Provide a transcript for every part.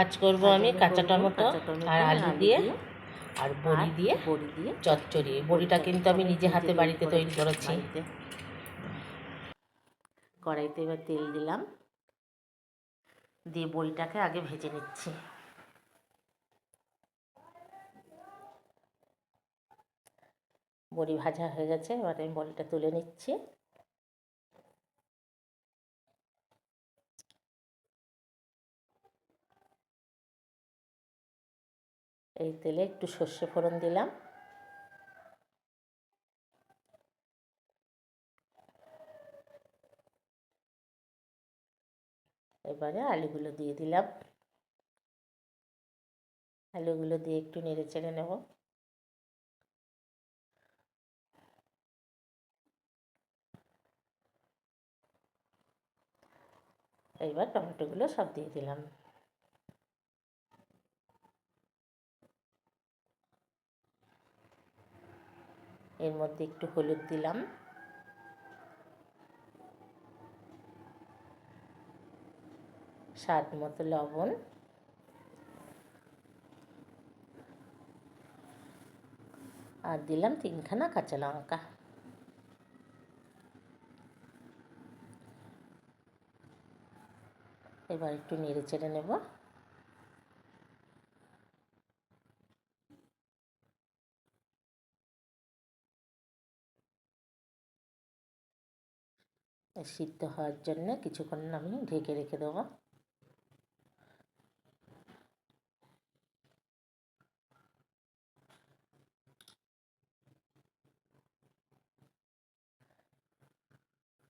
আজ করব আমি কাঁচা টমেটো আর আলু দিয়ে আর বড়ি দিয়ে বড়ি দিয়ে চচ্চড়ি। বড়িটা কিন্তু আমি নিজে হাতে বাড়িতে তৈরি করেছি। কড়াইতে এবার তেল দিলাম। দিয়ে বড়িটাকে আগে ভেজে নিচ্ছি। বড়ি ভাজা হয়ে গেছে এবার আমি বড়িটা তুলে নিচ্ছি। এই তেলে একটু সর্ষে ফোড়ন দিলাম। এবারে আলুগুলো দিয়ে দিলাম। আলুগুলো দিয়ে একটু নেড়ে চেড়ে নেব। এইবার টমেটোগুলো সব দিয়ে দিলাম। এর মধ্যে একটু হলুদ দিলাম। স্বাদ মতো লবণ। আর দিলাম তিনখানা কাঁচা লঙ্কা। এবার একটু নেড়ে চেড়ে নেব। সিদ্ধ হওয়ার জন্য কিছুক্ষণ আমি ঢেকে রেখে দেবো।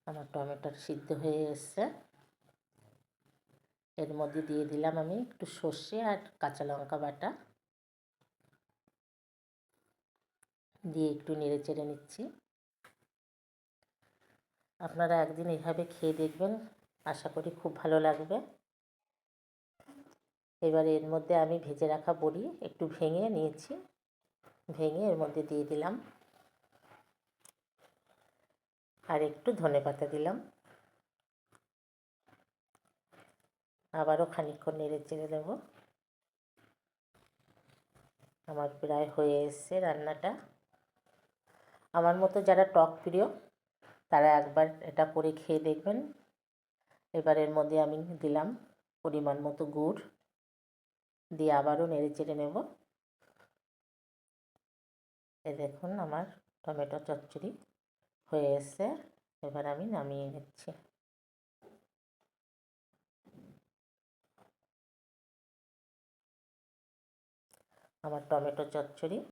আমার টমেটোর সিদ্ধ হয়ে এসছে। এর মধ্যে দিয়ে দিলাম আমি একটু সর্ষে আর কাঁচা লঙ্কা বাটা। দিয়ে একটু নেড়ে চেড়ে নিচ্ছি। আপনারা একদিন এভাবে খেয়ে দেখবেন। আশা করি খুব ভালো লাগবে। এবারে এর মধ্যে আমি ভেজে রাখা বড়ি একটু ভেঙে নিয়েছি। ভেঙে এর মধ্যে দিয়ে দিলাম। আর একটু ধনে পাতা দিলাম। আবারও খানিকক্ষণ নেড়ে চেড়ে দেবো আমার প্রায় হয়ে এসছে রান্নাটা। আমার মতো যারা টক প্রিয় তারা একবার এটা করে খেয়ে দেখবেন। এবার এর মধ্যে আমি দিলাম পরিমাণ মতো গুড়। দিয়ে আবারও নেড়ে চেড়ে নেব। এ দেখুন আমার টমেটো চচ্চড়ি হয়ে এসছে। এবার আমি নামিয়ে নিচ্ছি। আমার টমেটো চচ্চড়ি